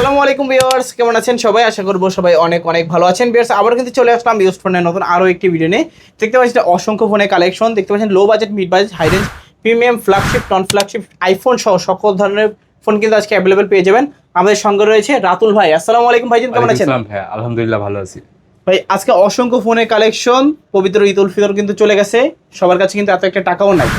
আসসালামু আলাইকুম ভিউয়ার্স কেমন আছেন সবাই? আশা করব সবাই অনেক অনেক ভালো আছেন। ভিউয়ার্স আবার কিন্তু চলে আসলাম ইউজ ফোনের নতুন আরও একটি ভিডিও নিয়ে। দেখতে পাচ্ছেন অসংখ্য ফোনের কালেকশন দেখতে পাচ্ছেন low budget mid budget high range premium flagship non flagship iPhone সহ সকল ধরনের ফোন কিন্তু আজকে অ্যাভেলেবেল পেয়ে যাবেন। আমাদের সঙ্গে রয়েছে রাতুল ভাই। আসসালামু আলাইকুম ভাইজান কেমন আছেন? ভাই আলহামদুলিল্লাহ ভালো আছি। ভাই আজকে অসংখ্য ফোনের কালেকশন পবিত্র ঈদ উল ফিতর কিন্তু চলে গেছে। সবার কাছে কিন্তু এত একটা টাকাও নাই।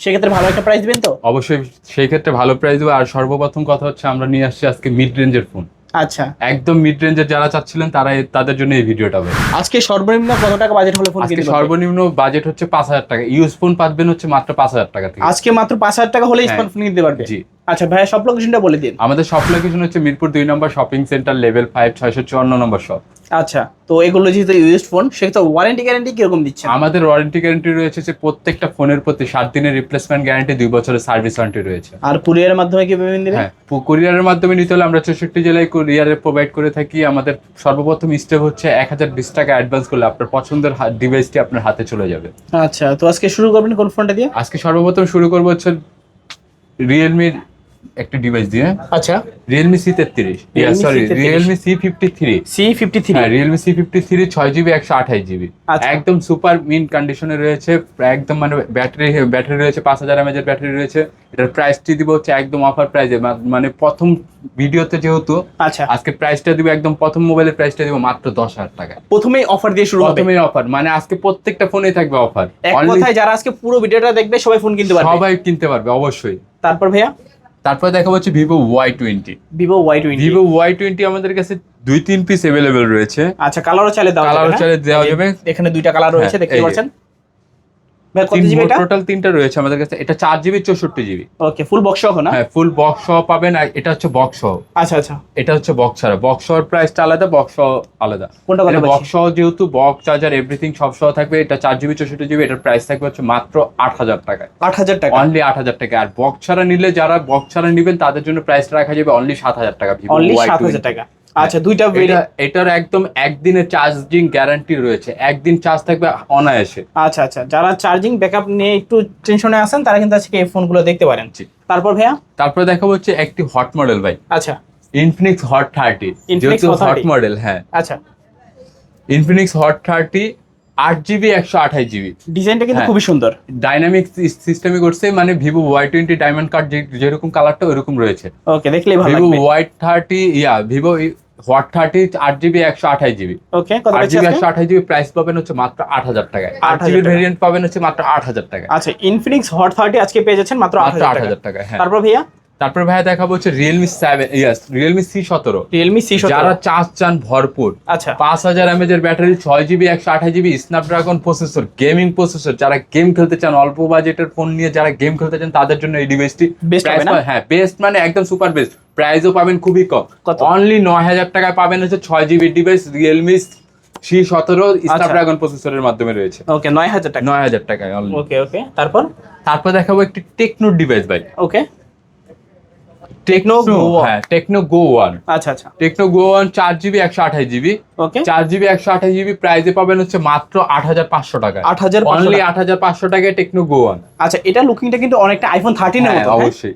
সেক্ষেত্রে ভালো একটা প্রাইস দিবেন তো? অবশ্যই সেই ক্ষেত্রে ভালো প্রাইস দেবো। আর সর্বপ্রথম কথা হচ্ছে আমরা নিয়ে আসছি আজকে মিড রেঞ্জের ফোন আচ্ছা। একদম মিড রেঞ্জের যারা চাচ্ছিলেন তারা তাদের জন্য এই ভিডিওটা হবে। আজকে সর্বনিম্ন কত টাকা বাজেট হলে ফোন কিনতে সর্বনিম্ন বাজেট হচ্ছে পাঁচ হাজার টাকা। ইউজ ফোন পাবেন হচ্ছে মাত্র পাঁচ হাজার টাকা থেকে। আজকে মাত্র পাঁচ হাজার টাকা হলে হ্যাঁ। স্মার্টফোন কিনতে পারবে? জি। আচ্ছা ভাইয়া সব লোকেশনটা বলে দিন। আমাদের সব লোকেশন হচ্ছে মিরপুর দুই number shopping center level five ছয়শো চুয়ান্ন নম্বর শপ আচ্ছা তো এগুলো যেহেতু ইউজড ফোন সেক্ষেত্রে ওয়ারেন্টি গ্যারান্টি কীরকম দিচ্ছে আমাদের ওয়ারেন্টি গ্যারান্টি রয়েছে যে প্রত্যেকটা ফোনের প্রতি সাত দিনের রিপ্লেসমেন্ট গ্যারান্টি দুই বছরের সার্ভিস ওয়ারেন্টি রয়েছে। আর কুরিয়ারের মাধ্যমে কি পেমেন্ট দিবেন? হ্যাঁ কুরিয়ারের মাধ্যমে নিতে হলে আমরা চৌষট্টি জেলায় কুরিয়ারে প্রোভাইড করে থাকি। আমাদের সর্বপ্রথম স্টেপ হচ্ছে এক হাজার বিশ টাকা অ্যাডভান্স করলে আপনার পছন্দের ডিভাইসটি আপনার হাতে চলে যাবে। আচ্ছা তো আজকে শুরু করবেন কোন ফোনটা দিয়ে? আজকে সর্বপ্রথম শুরু করব হচ্ছে রিয়েলমির একটি ডিভাইস দিয়ে। আচ্ছা। রিয়েলমি সি তেত্রিশ। Sorry Realme C fifty three C fifty three Realme C fifty three ছয় জিবি একশো আঠাশ জিবি আচ্ছা। একদম সুপার মিন কন্ডিশনে রয়েছে একদম মানে ব্যাটারি ব্যাটারি রয়েছে পাঁচ হাজার এমএজের ব্যাটারি রয়েছে। এটার প্রাইসটি দিব হচ্ছে একদম অফার প্রাইসে মানে প্রথম ভিডিওতে যেহেতু আচ্ছা। আজকে প্রাইসটা দিব একদম প্রথম মোবাইলের প্রাইসটা দিব মাত্র দশ হাজার টাকা প্রথমেই অফার দিয়ে শুরু প্রথমেই অফার মানে আজকে প্রত্যেকটা ফোনেই থাকবে অফার এক কথায় যারা আজকে পুরো ভিডিওটা দেখবে সবাই ফোন কিনতে পারবে। সবাই কিনতে পারবে অবশ্যই। তারপর ভাইয়া? তারপর দেখা হচ্ছে Vivo Y twenty Vivo Y twenty Vivo Y twenty আমাদের কাছে দুই তিন পিস অ্যাভেলেবেল রয়েছে। আচ্ছা কালারও চালে দেওয়া কালারও চাইলে দেওয়া যাবে। এখানে দুইটা কালার রয়েছে হ্যাঁ, দেখতে পাচ্ছেন? টোটাল তিনটা রয়েছে আমাদের কাছে। এটা চার জিবি চৌষট্টি জিবি ওকে ফুল বক্স সহ না? হ্যাঁ ফুল বক্স সহ পাবেন আর এটা হচ্ছে বক্স সহ। আচ্ছা আচ্ছা। এটা হচ্ছে বক্স ছাড়া। বক্স সহ প্রাইসটা আলাদা বক্স সহ আলাদা। কোনটা কত বক্স সহ যেহেতু বক্স চার্জার এভরিথিং সব সহ থাকবে এটা চার জিবি চৌষট্টি জিবি এটার প্রাইস থাকবে হচ্ছে মাত্র আট হাজার টাকায়। আট হাজার টাকা? অনলি আট হাজার টাকা আর বক্স ছাড়া নিলে যারা বক্স ছাড়া নিবেন তাদের জন্য প্রাইসটা রাখা যাবে অনলি সাত হাজার টাকা অনলি সাত হাজার টাকা। আচ্ছা দুইটা এটা এটার একদম একদিনের চার্জিং গ্যারান্টি রয়েছে। একদিন চার্জ থাকবে অনায়াসে। আচ্ছা আচ্ছা যারা চার্জিং ব্যাকআপ নিয়ে একটু টেনশনে আছেন তারা কিন্তু আজকে এই ফোনগুলো দেখতে পারেন। তারপর ভাইয়া? তারপর দেখাবো হচ্ছে একটি হট মডেল ভাই। আচ্ছা। ইনফিনিক্স হট থার্টি যেহেতু হট মডেল হ্যাঁ। আচ্ছা। ইনফিনিক্স হট থার্টি আট জিবি একশো আঠাশ জিবি ডিজাইনটা কিন্তু হ্যাঁ। খুবই সুন্দর। ডাইনামিক সিস্টেমে করছে মানে Vivo Y twenty diamond card যেরকম কালারটা ওইরকম রয়েছে। ওকে দেখলেই ভালো Vivo Y thirty yeah Vivo hot thirty আট জিবি একশো আঠাশ জিবি ওকে আট জিবি একশো আঠাশ জিবি প্রাইস পাবেন হচ্ছে মাত্র আট হাজার টাকায়। আট জিবি ভেরিয়েন্ট পাবেন হচ্ছে মাত্র আট হাজার টাকায়। আচ্ছা ইনফিনিক্স হট থার্টি আজকে পেয়ে যাচ্ছেন মাত্র আট হাজার টাকা টাকায় হ্যাঁ। তারপর ভাইয়া? তারপর ভাইয়া দেখাবো হচ্ছে Realme seven yes Realme C সতেরো। রিয়েলমি সি যারা চার্জ চান ভরপুর। আচ্ছা। পাঁচ হাজার এমএজ এর ব্যাটারি ছয় জিবি একশো আঠাশ GB Snapdragon processor gaming processor যারা গেম খেলতে চান অল্প বাজেটের ফোন নিয়ে যারা গেম খেলতে চান তাদের জন্য এই ডিভাইসটি হ্যাঁ বেস্ট মানে একদম সুপার বেস্ট প্রাইসও পাবেন খুবই কম। অনলি নয় হাজার টাকায় পাবেন হচ্ছে ছয় জিবি ডিভাইস রিয়েলমি সি সতেরো স্ন্যাপড্রাগন প্রসেসরের মাধ্যমে রয়েছে। ওকে নয় হাজার টাকা। নয় হাজার টাকায় ওকে ওকে তারপর? তারপর দেখাবো একটি টেকনো ডিভাইস ভাই। ওকে টেকনো হ্যাঁ টেকনো গো ওয়ান আচ্ছা আচ্ছা। টেকনো গো ওয়ান চার জিবি একশো আঠাশ জিবি চার জিবি একশো আঠাশ জিবি প্রাইসে পাবেন হচ্ছে মাত্র আট হাজার পাঁচশো টাকা 8,500 অনলি আট হাজার পাঁচশো টাকায় টেকনো গো ওয়ান আচ্ছা এটা লুকিংটা কিন্তু অনেকটা আইফোন থার্টিনের মতো হ্যাঁ, অবশ্যই।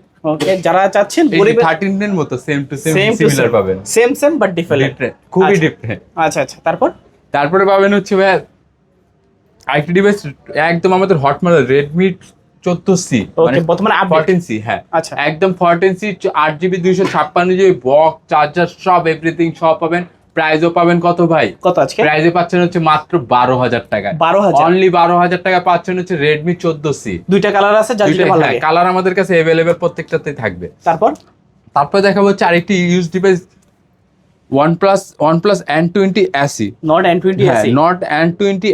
যারা চাচ্ছেন থার্টিন এর মতো same to same same similar পাবেন। সেম সেম বাট ডিফারেন্ট খুবই আচ্ছা। ডিফারেন্ট আচ্ছা আচ্ছা তারপর? তারপরে পাবেন হচ্ছে ভাই আরেকটি ডিভাইস একদম আমাদের হট মডেল রেডমি চোদ্দ সি ওকে বর্তমানে ফোরটিন সি হ্যাঁ। আচ্ছা। একদম ফোরটিন সি আট জিবি দুইশো ছাপ্পান্ন জিবি বক্স চার্জার সব এভরিথিং সব পাবেন। প্রাইসও পাবেন কত ভাই? কত আজকে? প্রাইসে পাচ্ছেন হচ্ছে মাত্র বারো হাজার টাকায়। বারো হাজার। অনলি বারো হাজার টাকা পাচ্ছেন হচ্ছে রেডমি চোদ্দ সি দুইটা কালার আছে কালার আমাদের কাছে অ্যাভেলেবেল প্রত্যেকটাতেই থাকবে। তারপর? তারপর দেখাবো হচ্ছে আরেকটি use device one plus one plus N twenty অ্যাসি not N twenty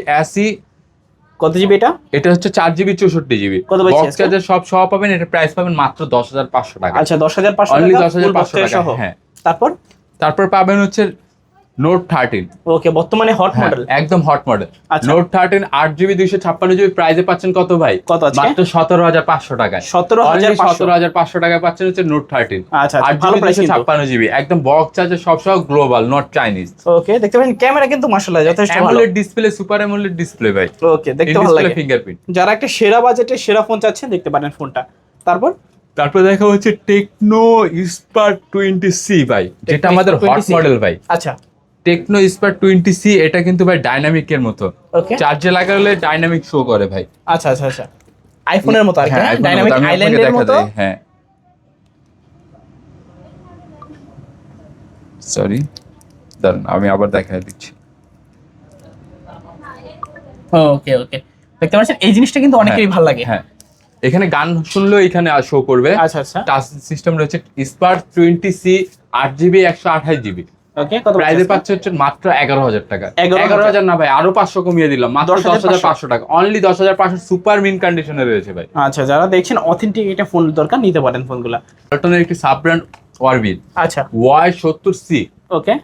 কত জিবি এটা? এটা হচ্ছে চার জিবি চৌষট্টি জিবি কত বক্স চার্জার সব সহ পাবেন এটা প্রাইস পাবেন মাত্র দশ হাজার পাঁচশো টাকা। আচ্ছা দশ হাজার পাঁচশো টাকা দশ হাজার পাঁচশো টাকা হ্যাঁ। তারপর? তারপর পাবেন হচ্ছে নোট থার্টিন ওকে বর্তমানে হট মডেল একদম হট মডেল। নোট থার্টিন আট জিবি দুইশো ছাপ্পান্ন জিবি প্রাইসে পাচ্ছেন কত ভাই? কত মাত্র সতেরো হাজার পাঁচশো টাকায়। সতেরো হাজার সতেরো হাজার পাঁচশো টাকায় পাচ্ছেন হচ্ছে নোট থার্টিন আচ্ছা আচ্ছা ভালো প্রাইস ছাপ্পান্ন জিবি একদম বক্স চার্জার সব সহ গ্লোবাল নট চাইনিজ ওকে দেখতে পাচ্ছেন ক্যামেরা কিন্তু মাশাআল্লাহ যথেষ্ট ভালো। ডিসপ্লে সুপার অ্যামোলেড ডিসপ্লে ভাই। ওকে দেখতে ভালো লাগে। ফিঙ্গারপ্রিন্ট যারা একটা সেরা বাজেটে সেরা ফোন চাচ্ছেন দেখতে পারেন ফোনটা তারপর? তারপর দেখা হচ্ছে টেকনো স্পার টোয়েন্টি সি ভাই যেটা আমাদের হট মডেল ভাই। আচ্ছা। টেকনো স্পার টোয়েন্টি সি এটা কিন্তু ভাই ডাইনামিকের মতো। চার্জে লাগালে ডাইনামিক শো করে ভাই। আচ্ছা আচ্ছা আচ্ছা। আইফোনের মতো আর কি হ্যাঁ, ডাইনামিক আইল্যান্ডের মতো হ্যাঁ। সরি দাঁড়ান আমি আবার দেখা দিচ্ছি। ওকে ওকে দেখতে পাচ্ছেন এই জিনিসটা কিন্তু অনেকেরই ভালো লাগে। হ্যাঁ। এখানে গান শুনলেও এখানে শো করবে। আচ্ছা আচ্ছা। টাচ সিস্টেম রয়েছে স্পার টোয়েন্টি সি আট জিবি একশো আঠাশ জিবি ওকে কত প্রাইজে পাচ্ছে হচ্ছে মাত্র এগারো হাজার টাকা। 11,000 এগারো হাজার না ভাই আরও পাঁচশো কমিয়ে দিলাম। মাত্র দশ 10,500 হাজার পাঁচশো। টাকা। অনলি দশ হাজার পাঁচশো সুপার মিন কন্ডিশনে রয়েছে ভাই। আচ্ছা যারা দেখছেন অথেন্টিক একটা ফোন দরকার নিতে পারেন ফোনগুলো পল্টনের একটি সাব ব্র্যান্ড ওয়ারবিট আচ্ছা। ওয়াই সত্তর সি ওকে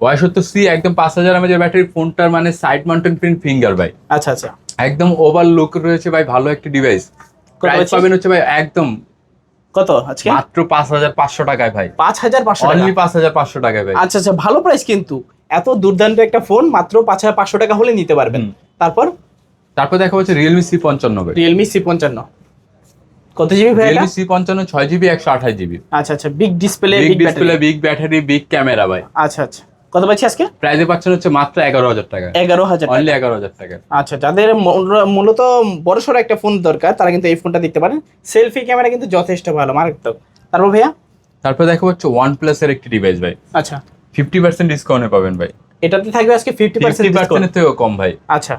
ওয়াই সত্তর সি একদম পাঁচ হাজার এমএজের ব্যাটারি ফোনটার মানে সাইড মাউন্টেন প্রিন্ট ফিঙ্গার ভাই। আচ্ছা আচ্ছা। একদম ওভার লুক রয়েছে ভাই ভালো একটি ডিভাইস প্রাইস পাবেন হচ্ছে ভাই একদম কত আজকে? মাত্র পাঁচ হাজার পাঁচশো টাকায় ভাই। পাঁচ হাজার পাঁচশো অনলি টাকা? পাঁচ হাজার পাঁচশো টাকায় ভাই। আচ্ছা আচ্ছা ভালো প্রাইস কিন্তু। এত দুর্দান্ত একটা ফোন মাত্র পাঁচ হাজার পাঁচশো টাকা হলে নিতে পারবেন। তারপর? তারপর দেখা হচ্ছে রিয়েলমি সি পঞ্চান্ন ভাই। রিয়েলমি সি পঞ্চান্ন। কত জিবি ভাই সি পঞ্চান্ন ছয় জিবি একশো আঠাশ জিবি আচ্ছা আচ্ছা big display big display big battery big camera ভাই। আচ্ছা আচ্ছা। কত পাচ্ছি আজকে? প্রাইসে পাচ্ছেন হচ্ছে মাত্র এগারো হাজার টাকা। এগারো হাজার। অনলি এগারো হাজার টাকা। আচ্ছা যাদের মূল- মূলত বড়সড় একটা ফোন দরকার তারা কিন্তু এই ফোনটা দেখতে পারেন। সেলফি ক্যামেরা কিন্তু যথেষ্ট ভালো মারাত্মক। তারপর ভাইয়া? তারপর দেখো হচ্ছে ওয়ান প্লাস এর একটি ডিভাইস ভাই। আচ্ছা। ফিফটি পার্সেন্ট ডিসকাউন্টে পাবেন ভাই। এটাতে থাকবে আজকে ফিফটি পার্সেন্ট পার্সেন্টের থেকেও কম ভাই। আচ্ছা।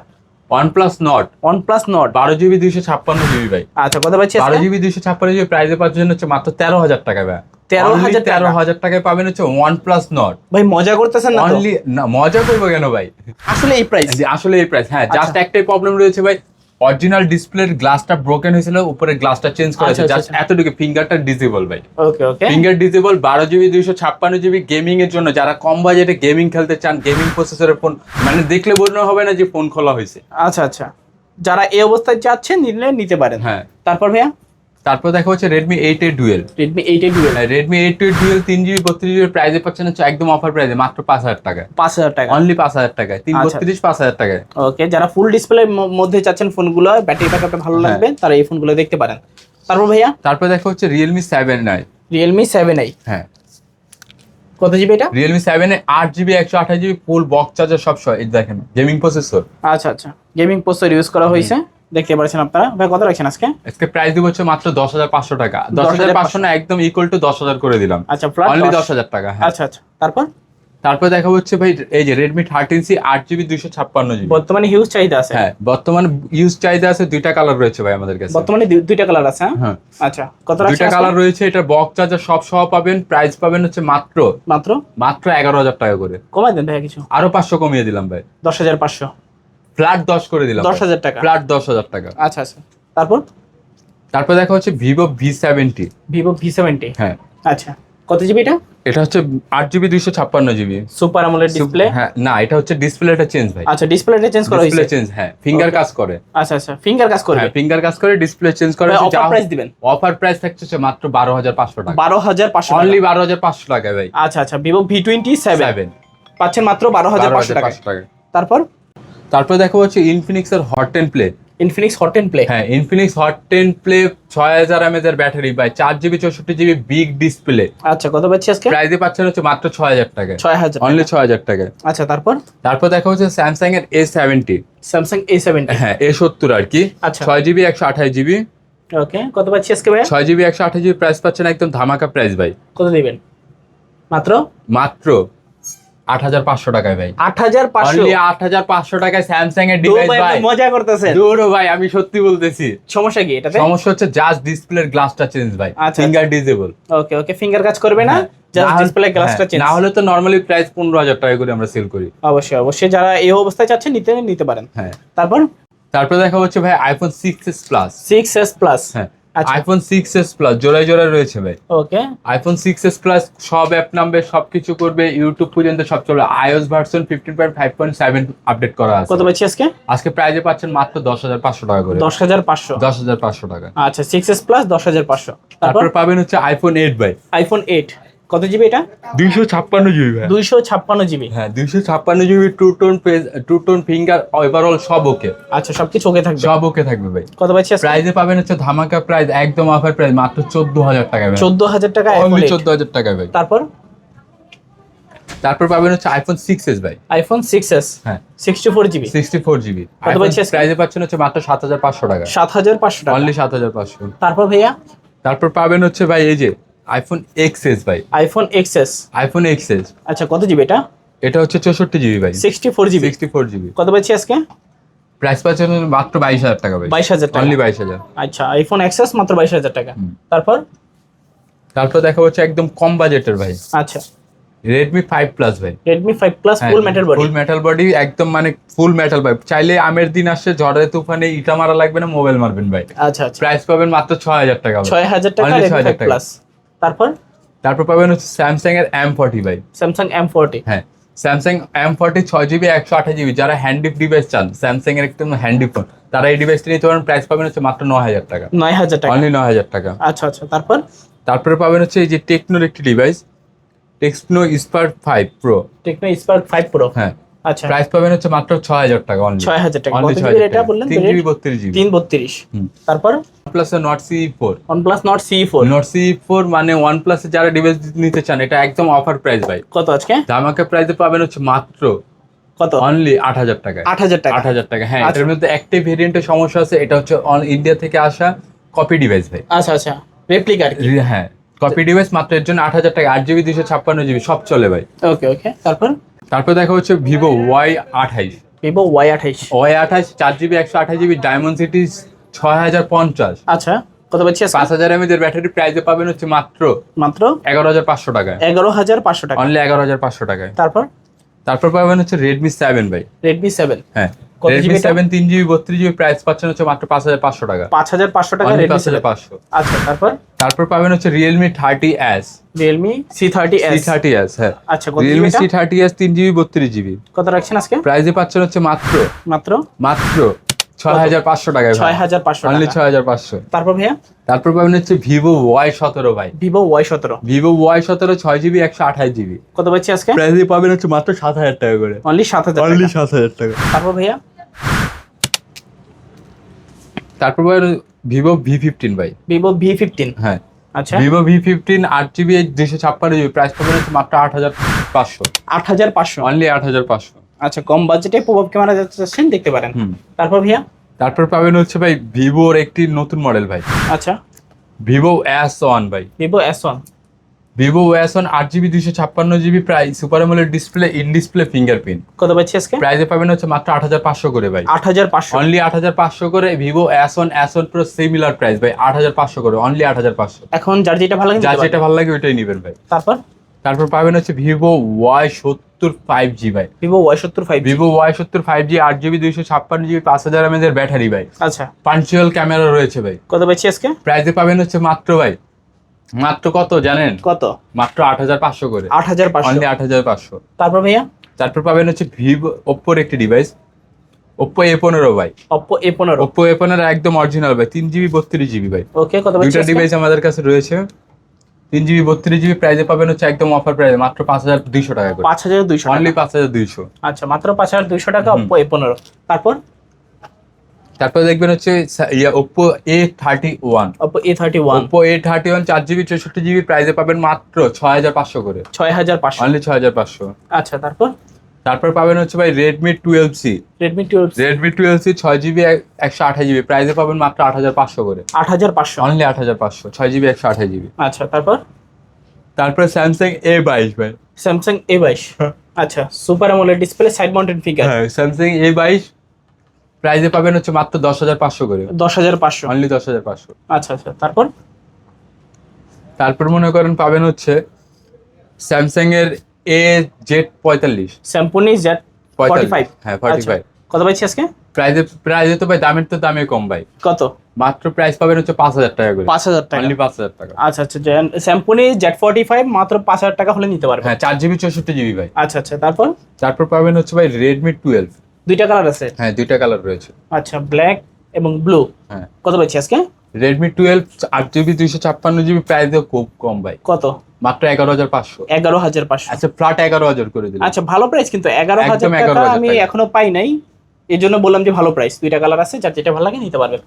OnePlus Nord OnePlus not বারো জিবি দুইশো ছাপ্পান্ন জিবি ভাই। আচ্ছা কত পাচ্ছি বারো আজকে? জিবি দুইশো ছাপ্পান্ন জিবি প্রাইসে পাচ্ছেন হচ্ছে মাত্র তেরো হাজার টাকা ভাই। 13,000 তেরো হাজার টাকায় পাবেন হচ্ছে ওয়ান প্লাস নট ভাই মজা করতেছেন না অনলি না মজা করব কেন ভাই? আসলে এই প্রাইস আসলে এই প্রাইস হ্যাঁ জাস্ট আচ্ছা। একটাই প্রবলেম রয়েছে ভাই অরিজিনাল ডিসপ্লের গ্লাসটা ব্রোকেন হয়েছিল উপরে গ্লাসটা চেঞ্জ আচ্ছা, আচ্ছা, জাস্ট। এতটুকু ফিঙ্গারটা ডিসেবল ভাই। ওকে ওকে ফিঙ্গার ডিসেবল বারো জিবি দুইশো ছাপ্পান্ন জিবি গেমিং এর জন্য যারা কম বাজেটে গেমিং খেলতে চান গেমিং প্রসেসরের ফোন মানে দেখলে মনে হবে না যে ফোন খোলা হয়েছে। আচ্ছা আচ্ছা। যারা এই অবস্থায় যাচ্ছেন নিলে নিতে পারেন। হ্যাঁ। তারপর ভাইয়া? তারপর দেখা হচ্ছে রেডমি এইট এর dual Redmi eight eight dual Redmi eight এর ডুয়েল তিন জিবি বত্রিশ জিবি প্রাইসে পাচ্ছেন হচ্ছে একদম অফার প্রাইসে মাত্র পাঁচ হাজার টাকা পাঁচ হাজার টাকা। অনলি পাঁচ হাজার টাকায়। তিন আচ্ছা। বত্রিশ পাঁচ হাজার টাকায়। ওকে যারা ফুল ডিসপ্লে মধ্যে চাচ্ছেন ফোনগুলো ব্যাটারি ব্যাকআপটা ভালো হ্যাঁ। লাগবে তারা এই ফোনগুলো দেখতে পারেন। তারপর ভাইয়া? তারপর দেখা হচ্ছে রিয়েলমি সেভেন নাই রিয়েলমি সেভেন আই হ্যাঁ। কত জিবি এটা? রিয়েলমি সেভেন এ আট জিবি একশো আঠাশ জিবি ফুল বক্স চার্জার সব দেখেন গেমিং প্রসেসর আচ্ছা আচ্ছা। গেমিং প্রসেসর ইউজ করা হয়েছে। দেখতে পাচ্ছেন আপনারা। ভাই কত রাখছেন আজকে? আজকে প্রাইস দিব হচ্ছে মাত্র দশ হাজার পাঁচশো টাকা। দশ হাজার পাঁচশো না একদম ইকুয়াল টু দশ হাজার করে দিলাম। আচ্ছা ফ্ল্যাট অনলি দশ। হাজার টাকা হ্যাঁ। আচ্ছা আচ্ছা। তারপর? তারপর দেখা হচ্ছে ভাই এই যে রেডমি থার্টিন সি আট জিবি দুইশো ছাপ্পান্ন জিবি বর্তমানে হিউজ চাহিদা আছে। হ্যাঁ বর্তমান ইউজ চাহিদা আছে দুইটা কালার রয়েছে ভাই আমাদের কাছে। বর্তমানে দুইটা কালার আছে হ্যাঁ? হ্যাঁ। আচ্ছা কত দুইটা কালার রয়েছে এটা বক্স চার্জার সব সহ পাবেন প্রাইস পাবেন হচ্ছে মাত্র মাত্র? মাত্র এগারো হাজার টাকা করে। কমাই দেন ভাইয়া কিছু। আরও পাঁচশো কমিয়ে দিলাম ভাই। দশ হাজার পাঁচশো। ফ্ল্যাট দশ করে দিলাম। দশ হাজার টাকা। ফ্ল্যাট দশ হাজার টাকা। আচ্ছা আচ্ছা। তারপর? তারপর দেখা হচ্ছে Vivo V seventy Vivo V seventy হ্যাঁ। আচ্ছা। কত জিবি এটা? এটা হচ্ছে আট জিবি দুইশো ছাপ্পান্ন জিবি সুপার আমলের ডিসপ্লে হ্যাঁ না এটা হচ্ছে ডিসপ্লেটা চেঞ্জ ভাই। আচ্ছা ডিসপ্লেটা চেঞ্জ করা হয়েছে। চেঞ্জ হ্যাঁ ফিঙ্গার কাজ করে। আচ্ছা আচ্ছা ফিঙ্গার কাজ করবে হ্যাঁ ফিঙ্গার কাজ করে ডিসপ্লে চেঞ্জ করে। অফার প্রাইস দিবেন। অফার প্রাইস থাকছে মাত্র বারো হাজার পাঁচশো টাকা। বারো হাজার পাঁচশো অনলি বারো হাজার পাঁচশো টাকা ভাই। আচ্ছা আচ্ছা ভিভো ভি টোয়েন্টি সেভেন পাচ্ছেন মাত্র বারো হাজার পাঁচশো টাকা তারপর? তারপর দেখা হচ্ছে ইনফিনিক্স এর Hot ten Play Infinix Hot ten Play হ্যাঁ ইনফিনিক্স হট টেন প্লে ছয় হাজার এমএজ এর ব্যাটারি ভাই চার জিবি চৌষট্টি জিবি বিগ ডিসপ্লে আচ্ছা কত পাচ্ছি আজকে? প্রাইসে পাচ্ছেন হচ্ছে মাত্র ছয় হাজার টাকা ছয় হাজার অনলি ছয় হাজার টাকা আচ্ছা তারপর? তারপর দেখা হচ্ছে স্যামসাং এর A seventy Samsung A seventy হ্যাঁ এ সত্তর আর কি। আচ্ছা। ছয় জিবি একশো আঠাশ জিবি ওকে কত পাচ্ছি আজকে ভাই ছয় জিবি একশো আঠাশ জিবি প্রাইস পাচ্ছেন একদম ধামাকা প্রাইস ভাই। কত দিবেন? মাত্র? মাত্র। আট হাজার পাঁচশো টাকায় ভাই। আট হাজার পাঁচশো? আট হাজার পাঁচশো টাকায় স্যামসাং এর ডিভাইস ভাই মজা করতেছেন। আমি সত্যি বলতেছি। সমস্যা কি এটাতে? সমস্যা হচ্ছে জাস্ট ডিসপ্লের গ্লাসটা চেঞ্জ ভাই। Finger disable okay okay finger কাজ করবে না? জাস্ট ডিসপ্লে গ্লাসটা চেঞ্জ হ্যাঁ, না হলে তো নর্মালি প্রাইস পনেরো হাজার টাকা করে আমরা সেল করি। অবশ্যই অবশ্যই। যারা এই অবস্থায় চাচ্ছেন নিতে নিতে পারেন। হ্যাঁ। তারপর? তারপর দেখা হচ্ছে ভাই iPhone six S plus six S plus হ্যাঁ। আইফোন সিক্স এস প্লাস জোড়ায় জোড়ায় রয়েছে ভাই। Okay. IPhone six S plus সব অ্যাপ নামবে সবকিছু করবে ইউটিউব পর্যন্ত সব চলবে। IOS version fifteen point five point seven update করা আছে। কত পাচ্ছি আজকে? আজকে প্রাইজে পাচ্ছেন মাত্র দশ হাজার পাঁচশো টাকা করে। দশ হাজার পাঁচশো? দশ হাজার পাঁচশো টাকা। আচ্ছা সিক্স এস প্লাস দশ হাজার পাঁচশো। তারপর? পাবেন হচ্ছে আইফোন এইট ভাই। আইফোন এইট কত জিবি এটা? দুইশো ছাপ্পান্ন জিবি ভাই। দুইশো ছাপ্পান্ন জিবি। হ্যাঁ দুইশো ছাপ্পান্ন GB two tone two tone finger overall সব ওকে আচ্ছা সবকিছু ওকে থাকবে? সব ওকে থাকবে ভাই। কত পাচ্ছি প্রাইজে পাবেন হচ্ছে ধামাকা প্রাইস একদম অফার প্রাইস মাত্র চোদ্দ হাজার টাকা চোদ্দ হাজার টাকা অনলি চোদ্দ হাজার টাকা ভাই। তারপর? তারপর পাবেন হচ্ছে আইফোন সিক্স এস ভাই। আইফোন সিক্স এস হ্যাঁ। Sixty four GB. Sixty four GB? প্রাইজে পাচ্ছেন হচ্ছে মাত্র সাত হাজার পাঁচশো টাকা। সাত হাজার পাঁচশো টাকা। অনলি সাত হাজার পাঁচশো। তারপর ভাইয়া? তারপর পাবেন হচ্ছে ভাই এই যে আইফোন এক্স এস ভাই। IPhone X S iPhone X S আচ্ছা কত জিবি এটা? এটা হচ্ছে চৌষট্টি জিবি ভাই। Sixty four GB sixty four GB কত পাচ্ছি আজকে? প্রাইস পাচ্ছেন মাত্র বাইশ হাজার টাকা ভাই। বাইশ হাজার টাকা। অনলি বাইশ হাজার। আচ্ছা আইফোন এক্স এস মাত্র বাইশ হাজার টাকা। তারপর? তারপর দেখা হচ্ছে একদম কম বাজেটের ভাই। আচ্ছা। রেডমি ফাইভ প্লাস ভাই। Redmi five plus full metal body full metal body একদম মানে ফুল মেটাল ভাই। চাইলে আমের দিন আসছে ঝড়ে তুফানে ইটা মারা লাগবে না মোবাইল মারবেন ভাই। আচ্ছা আচ্ছা। প্রাইস পাবেন মাত্র ছয় হাজার টাকা ছয় হাজার টাকা রেডমি ফাইভ টাকা। প্লাস তারপর? তারপর পাবেন হচ্ছে স্যামসাং এর এম ফর্টি ভাই। স্যামসাং এম ফোরটি হ্যাঁ স্যামসাং এম ফর্টি ছয় জিবি একশো আঠাশ জিবি যারা হ্যান্ডি ডিভাইস চান স্যামসাং এর একদম হ্যান্ডি ফোন তারা এই ডিভাইসটি নিতে পারেন প্রাইস পাবেন হচ্ছে মাত্র ন হাজার টাকা। নয় হাজার টাকা। অনলি ন হাজার টাকা। আচ্ছা আচ্ছা তারপর? তারপরে পাবেন হচ্ছে এই যে টেকনোর একটি device Tecno Spark five pro Tecno Spark five pro হ্যাঁ আচ্ছা। প্রাইস পাবেন হচ্ছে মাত্র ছয় হাজার টাকা অনলি ছয় হাজার টাকা। তিন জিবি বত্রিশ জিবি তিন বত্রিশ। তারপর? Plus Nord C four OnePlus Nord C four Nord C four মানে ওয়ান প্লাসে যারা ডিভাইস নিতে চান এটা একদম অফার প্রাইস ভাই। কত আজকে? ধামাকা প্রাইসে পাবেন হচ্ছে মাত্র কত? অনলি আট হাজার টাকা। আট হাজার টাকা। আট হাজার টাকা হ্যাঁ আচ্ছা। এটার মধ্যে একটাই ভেরিয়েন্টের সমস্যা আছে এটা হচ্ছে ইন্ডিয়া থেকে আসা কপি ডিভাইস ভাই। আচ্ছা আচ্ছা। রেপ্লিকা হ্যাঁ কপি ডিভাইস মাত্র এর জন্য আট হাজার টাকা আট জিবি দুশো ছাপ্পান্ন জিবি সব চলে ভাই। ওকে ওকে তারপর? তারপর দেখা হচ্ছে ভিভো ওয়াই আঠাইশ। ভিভো ওয়াই আঠাইশ। ওয়াই আঠাইশ চার জিবি একশো আঠাশ জিবি ডায়মন্ড সিটি ছয় হাজার পঞ্চাশ। আচ্ছা কত পাচ্ছি আজকে? পাঁচ হাজার এমএজের ব্যাটারি প্রাইসে পাবেন হচ্ছে মাত্র মাত্র? এগারো হাজার পাঁচশো টাকায়। এগারো হাজার পাঁচশো টাকা। অনলি এগারো হাজার পাঁচশো টাকায়। তারপর? তারপর পাবেন হচ্ছে রেডমি সেভেন ভাই। রেডমি সেভেন হ্যাঁ। রেডমি সেভেন তিন জিবি বত্রিশ জিবি প্রাইস পাচ্ছেন হচ্ছে মাত্র পাঁচ হাজার পাঁচশো টাকা। পাঁচ হাজার পাঁচশো টাকা রেডমি পাঁচ হাজার পাঁচশো। আচ্ছা তারপর? তারপর পাবেন হচ্ছে Realme thirty S Realme C thirty C thirty S হ্যাঁ। আচ্ছা রিয়েলমি সি থার্টি এস তিন জিবি বত্রিশ জিবি কত রাখছেন আজকে? প্রাইসে পাচ্ছেন হচ্ছে মাত্র। মাত্র? মাত্র। ছয় হাজার পাঁচশো টাকায় টাকা। তারপর ভাইয়া? তারপর পাবেন হচ্ছে ভাই। কত পাচ্ছি আজকে? প্রাইসে পাবেন হচ্ছে মাত্র সাত হাজার টাকা করে। অনলি টাকা। তারপর ভাইয়া? তারপর ভিভো ভি ফিফটিন ভাই। ভিভো ভি ফিফটিন হ্যাঁ। আচ্ছা। ভিভো ভি ফিফটিন আট জিবি দুশো ছাপ্পান্ন জিবি প্রাইস পাবেন হচ্ছে মাত্র আট হাজার পাঁচশো। আট হাজার পাঁচশো। অনলি আট হাজার পাঁচশো। আচ্ছা কম বাজেটে প্রভাব ক্যামেরা যাচ্ছেন দেখতে পারেন। তারপর ভাইয়া? তারপর পাবেন হচ্ছে ভাই ভিভোর একটি নতুন মডেল ভাই। আচ্ছা। ভিভো এস ওয়ান ভাই। Vivo S one Vivo S one আট জিবি দুশো ছাপ্পান্ন জিবি প্রাইস সুপার আমলের ডিসপ্লে ইন ডিসপ্লে ফিঙ্গারপ্রিন্ট কত পাচ্ছি আজকে? প্রাইসে পাবেন হচ্ছে মাত্র আট হাজার পাঁচশো করে ভাই। আট হাজার পাঁচশো। অনলি আট হাজার পাঁচশো করে Vivo S one S one pro similar price ভাই আট হাজার পাঁচশো করে অনলি আট হাজার পাঁচশো। এখন যার যেটা ভালো লাগে যা নিতে যেটা। ভালো লাগে ওইটাই নেবেন ভাই। তারপর? তারপর পাবেন হচ্ছে ভিভো ওয়াই সত্তর ফাইভ জি ভাই। ভিভো ওয়াই সত্তর ফাইভ ভিভো ওয়াই সত্তর ফাইভ জি আট জিবি দুইশো ছাপ্পান্ন জিবি পাঁচ হাজার এমএজ এর ব্যাটারি ভাই। আচ্ছা। পাঞ্চুয়াল ক্যামেরা রয়েছে ভাই। কত পাচ্ছি আজকে? প্রাইসে পাবেন হচ্ছে মাত্র ভাই মাত্র কত জানেন? কত? মাত্র আট হাজার পাঁচশো করে। আট হাজার পাঁচশো। আট হাজার পাঁচশো। তারপর ভাইয়া? তারপর পাবেন হচ্ছে ভিভো ওপ্পোর একটি ডিভাইস ওপ্পো এ পনেরো ভাই। অপ্পো এ পনেরো। ওপ্পো এ পনেরো একদম অরিজিনাল ভাই তিন জিবি বত্রিশ জিবি ভাই। ওকে কত দুইটা ডিভাইস আমাদের কাছে রয়েছে। তিন জিবি বত্রিশ জিবি প্রাইসে পাবেন হচ্ছে একদম অফার প্রাইজ মাত্র পাঁচ হাজার দুইশো টাকা করে। পাঁচ হাজার দুইশো অনলি পাঁচ হাজার দুইশো। আচ্ছা মাত্র পাঁচ হাজার দুইশো টাকা। অপ্পো এ পনেরো। তারপর? তারপর দেখবেন হচ্ছে Oppo A thirty one Oppo A thirty one Oppo A thirty one চার জিবি চৌষট্টি জিবি প্রাইজে পাবেন মাত্র ছয় হাজার পাঁচশো করে। ছয় হাজার পাঁচশো। অনলি ছয় হাজার পাঁচশো। আচ্ছা তারপর? তারপর পাবেন হচ্ছে ভাই Redmi twelve C Redmi twelve Redmi twelve C ছয় জিবি একশো আঠাশ জিবি প্রাইসে পাবেন মাত্র আট হাজার পাঁচশো করে। আট হাজার পাঁচশো। অনলি আট হাজার পাঁচশো। ছয় জিবি একশো আঠাশ জিবি আচ্ছা তারপর? তারপর স্যামসাং এ বাইশ ভাই। স্যামসাং এ বাইশ। আচ্ছা super AMOLED display side mounted finger হ্যাঁ স্যামসাং এ বাইশ প্রাইসে পাবেন হচ্ছে মাত্র দশ হাজার পাঁচশো করে। দশ হাজার পাঁচশো। অনলি দশ হাজার পাঁচশো। আচ্ছা আচ্ছা তারপর? তারপর মনে করেন পাবেন হচ্ছে স্যামসাং এর এ জেড পঁয়তাল্লিশ। স্যাম্পুনি জেড ফর্টি ফাইভ হ্যাঁ ফর্টি ফাইভ কত পাইছি আজকে? প্রাইসে প্রাইসে তো ভাই দামের তো দামে কম ভাই। কত? মাত্র প্রাইস পাবেন হচ্ছে পাঁচ হাজার টাকা করে। পাঁচ হাজার টাকা। অনলি পাঁচ হাজার টাকা। আচ্ছা আচ্ছা স্যাম্পুনি জেড ফর্টি ফাইভ মাত্র পাঁচ হাজার টাকা হলে নিতে পারবে হ্যাঁ চার জিবি চৌষট্টি জিবি ভাই। আচ্ছা আচ্ছা তারপর? তারপর পাবেন হচ্ছে ভাই রেডমি টুয়েলভ দুইটা কালার আছে? হ্যাঁ দুইটা কালার রয়েছে। আচ্ছা ব্ল্যাক এবং ব্লু হ্যাঁ। কত পাচ্ছি আজকে? রেডমি টুয়েলভ আট জিবি দুইশো ছাপ্পান্ন জিবি প্রাইস খুব কম ভাই। কত? মাত্র এগারো হাজার পাঁচশো। এগারো হাজার পাঁচশো। আচ্ছা ফ্ল্যাট এগারো হাজার করে দিলাম আচ্ছা ভালো প্রাইস কিন্তু এগারো হাজার টাকা আমি এখনও পাই নাই। এই জন্য বললাম যে ভালো প্রাইস দুইটা কালার আছে যার যেটা ভালো লাগে নিতে পারবেন।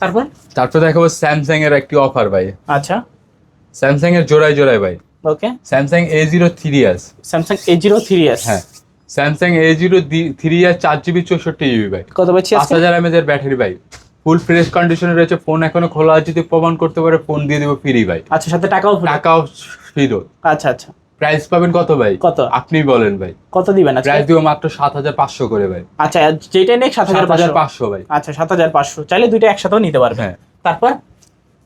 তারপর? তারপর দেখাবো স্যামসাং এর একটি অফার ভাই। আচ্ছা। স্যামসাং এর জোড়ায় জোড়ায় ভাই। Okay Samsung A zero three S Samsung A zero three S হ্যাঁ। Samsung A zero three S চার জিবি চৌষট্টি জিবি ভাই। কত পাচ্ছি পাঁচ হাজার এমএজ এর ব্যাটারি ভাই। ফুল ফ্রেশ কন্ডিশনে রয়েছে ফোন এখনও খোলা আছে যদি প্রমাণ করতে পারে ফোন দিয়ে দেবো ফ্রি ভাই। আচ্ছা সাথে টাকাও। টাকাও ফিরো আচ্ছা আচ্ছা। প্রাইস পাবেন কত ভাই? কত? আপনি বলেন ভাই। কত দিবেন প্রাইস দিব মাত্র সাত হাজার পাঁচশো করে ভাই। আচ্ছা যেটা নেই সাত হাজার পাঁচশো। ভাই। আচ্ছা সাত হাজার পাঁচশো। চাইলে দুইটা একসাথেও নিতে পারবে হ্যাঁ। তারপর?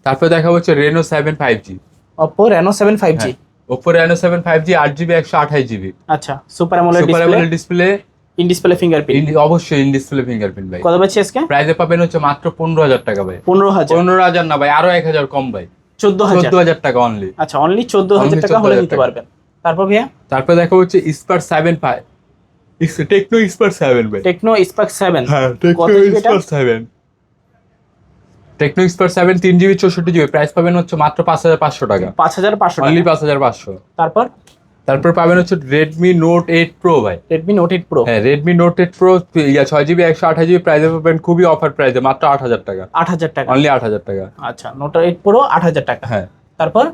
তারপর দেখা হচ্ছে Reno seven five G Oppo Reno seven five G Oppo Reno seven five G আট জিবি একশো আঠাশ জিবি আচ্ছা super AMOLED super AMOLED display in display fingerprint অবশ্যই ইন ডিসপ্লে ফিঙ্গারপ্রিন্ট ভাই। কত পাচ্ছি আজকে? প্রাইসে পাবেন হচ্ছে মাত্র পনেরো হাজার টাকা ভাই। পনেরো হাজার? পনেরো হাজার না ভাই আরও এক হাজার কম ভাই। চোদ্দ হাজার? হাজার টাকা অনলি আচ্ছা অনলি চোদ্দ হাজার টাকা হলে নিতে পারবেন। তারপর ভাইয়া? তারপর দেখা হচ্ছে spark seven five Tecno spark seven ভাই। টেকনো স্পার্ক সেভেন হ্যাঁ Tecno spark seven Tecno spark seven তিন জিবি চৌষট্টি জিবি প্রাইস পাবেন হচ্ছে মাত্র পাঁচ হাজার পাঁচশো টাকা। পাঁচ হাজার পাঁচশো অনলি পাঁচ হাজার পাঁচশো। তারপর? তারপর পাবেন হচ্ছে রেডমি নোট এইট প্রো ভাই। রেডমি নোট এইট প্রো হ্যাঁ Redmi Note eight Pro yeah ছয় জিবি একশো আঠাশ জিবি প্রাইসে পাবেন খুবই অফার প্রাইসে মাত্র আট হাজার টাকা। আট হাজার টাকা। অনলি আট হাজার টাকা। আচ্ছা নোট এইট প্রো আট হাজার টাকা। হ্যাঁ। তারপর?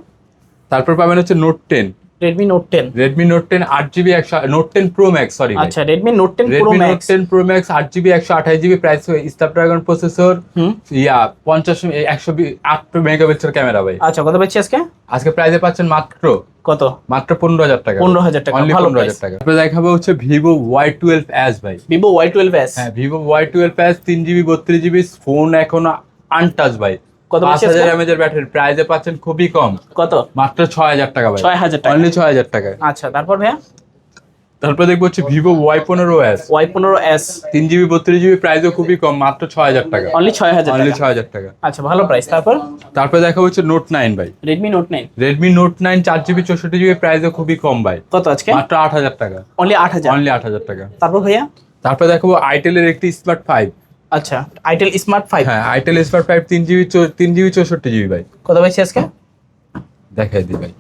তারপর পাবেন হচ্ছে Note ten Redmi Note ten Redmi Note ten আট জিবি একশো Note ten Pro Max sorry আচ্ছা Redmi Note ten Redmi Note ten Pro Max আট জিবি একশো আঠাশ GB price Snapdragon processor hmm. Yeah পঞ্চাশ একশো আট মেগাপিক্সেল ক্যামেরা ভাই। আচ্ছা কত পাচ্ছি আজকে? আজকে প্রাইসে পাচ্ছেন মাত্র কত? মাত্র পনেরো হাজার টাকা। পনেরো হাজার টাকা ভালো পনেরো হাজার টাকা। তারপরে দেখাবো হচ্ছে ভিভো ওয়াই টুয়েলভ এস ভাই। ভিভো ওয়াই টুয়েলভ এস হ্যাঁ ভিভো ওয়াই টুয়েলভ এস তিন জিবি বত্রিশ জিবি ফোন এখনও আনটাচ ভাই। কত পাঁচ হাজার আজকে? এমএজ এর ব্যাটারি প্রাইসে পাচ্ছেন খুবই কম। কত? মাত্র ছয় হাজার টাকা ভাই। ছয় হাজার টাকা। অনলি ছয় হাজার টাকা আচ্ছা তারপর ভাইয়া? তারপরে দেখব হচ্ছে ভিভো ওয়াই পনেরো এস ওয়াই পনেরো এস তিন জিবি বত্রিশ জিবি প্রাইসও খুবই কম মাত্র ছয় হাজার টাকা। অনলি ছয় হাজার অনলি ছয় হাজার টাকা। আচ্ছা ভালো প্রাইস তারপর? তারপরে দেখা হচ্ছে নোট নাইন ভাই। Redmi Note nine Redmi Note nine চার জিবি চৌষট্টি জিবি প্রাইসও খুবই কম ভাই। কত আজকে? মাত্র আট হাজার টাকা। অনলি আট হাজার। অনলি আট হাজার টাকা। তারপর ভাইয়া? তারপরে দেখাবো আইটেলের একটি স্মার্ট ফাইভ আচ্ছা আইটেল স্মার্ট ফাইভ হ্যাঁ আইটেল স্মার্ট ফাইভ তিন জিবি তিন জিবি চৌষট্টি জিবি ভাই। কত পাচ্ছি আজকে? দেখাই দিই ভাই।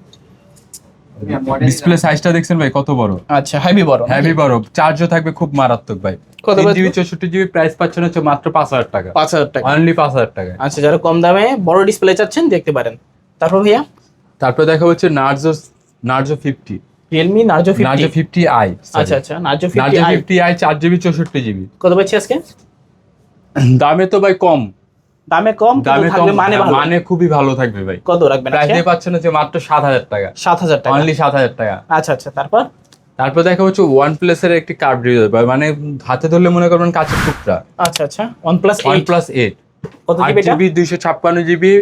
ডিসপ্লে সাইজটা দেখছেন ভাই কত বড়? আচ্ছা হেভি বড় হেভি বড়। চার্জও থাকবে খুব মারাত্মক ভাই। কত জিবি চৌষট্টি জিবি প্রাইস পাচ্ছেন হচ্ছে মাত্র পাঁচ হাজার টাকা। পাঁচ হাজার টাকা। অনলি পাঁচ হাজার টাকা। আচ্ছা যারা কম দামে বড় ডিসপ্লে চাচ্ছেন দেখতে পারেন। তারপর ভাইয়া? তারপরে দেখা হচ্ছে Narzo Narzo fifty Realme Narzo Narzo fifty fifty i আচ্ছা আচ্ছা Narzo fifty Narzo fifty i চার জিবি চৌষট্টি জিবি। কত পাচ্ছি আজকে? দামে তো ভাই কম। দামে কম দামে থাকবে মানে ভালো। মানে খুবই ভালো থাকবে ভাই। কত রাখবেন প্রাইস দিয়ে পাচ্ছেন হচ্ছে মাত্র সাত হাজার টাকা। সাত হাজার টাকা। অনলি সাত হাজার টাকা। আচ্ছা আচ্ছা তারপর? তারপর দেখা হচ্ছে ওয়ান প্লাসের একটি কার্ড মানে হাতে ধরলে মনে করবেন কাছের টুকরা। আচ্ছা আচ্ছা one plus one plus eight কত জিবি এটা? জিবি দুইশো ছাপ্পান্ন জিবি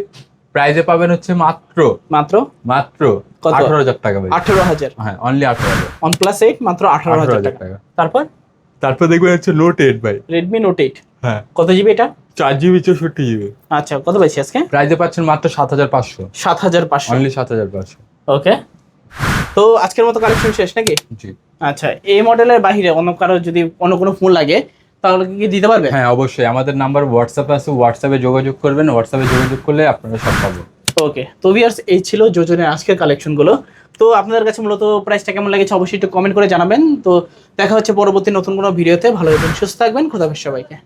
প্রাইজে পাবেন হচ্ছে মাত্র। মাত্র? মাত্র কত? আঠারো হাজার টাকা ভাই। আঠেরো হাজার। হ্যাঁ অনলি আঠারো হাজার। ওয়ান প্লাস এইট মাত্র আঠারো হাজার টাকা। তারপর? তারপর দেখবেন হচ্ছে নোট এইট ভাই। রেডমি নোট এইট হ্যাঁ। কত জিবি এটা? চার জিবি চৌষট্টি জিবি। আচ্ছা কত পাইছি আজকে? প্রাইজে পাচ্ছেন মাত্র সাত হাজার পাঁচশো। সাত হাজার পাঁচশো। অনলি সাত হাজার পাঁচশো। ওকে। তো আজকের মতো কালেকশন শেষ নাকি? জি। আচ্ছা এই মডেলের বাইরে অন্য কারও যদি অন্য কোনো ফোন লাগে তাহলে কি দিতে পারবে? হ্যাঁ অবশ্যই। আমাদের নাম্বার হোয়াটসঅ্যাপ আছে হোয়াটসঅ্যাপে যোগাযোগ করবেন। হোয়াটসঅ্যাপে যোগাযোগ করলে আপনারা সব পাবো। ওকে। তো ভিয়ার্স এই ছিল যোজনের আজকের কালেকশনগুলো তো আপনাদের কাছে মূলত প্রাইসটা কেমন লেগেছে অবশ্যই একটু কমেন্ট করে জানাবেন। তো দেখা হচ্ছে পরবর্তী নতুন কোনো ভিডিওতে ভালো এবং সুস্থ থাকবেন। খোদাফেজ সবাইকে।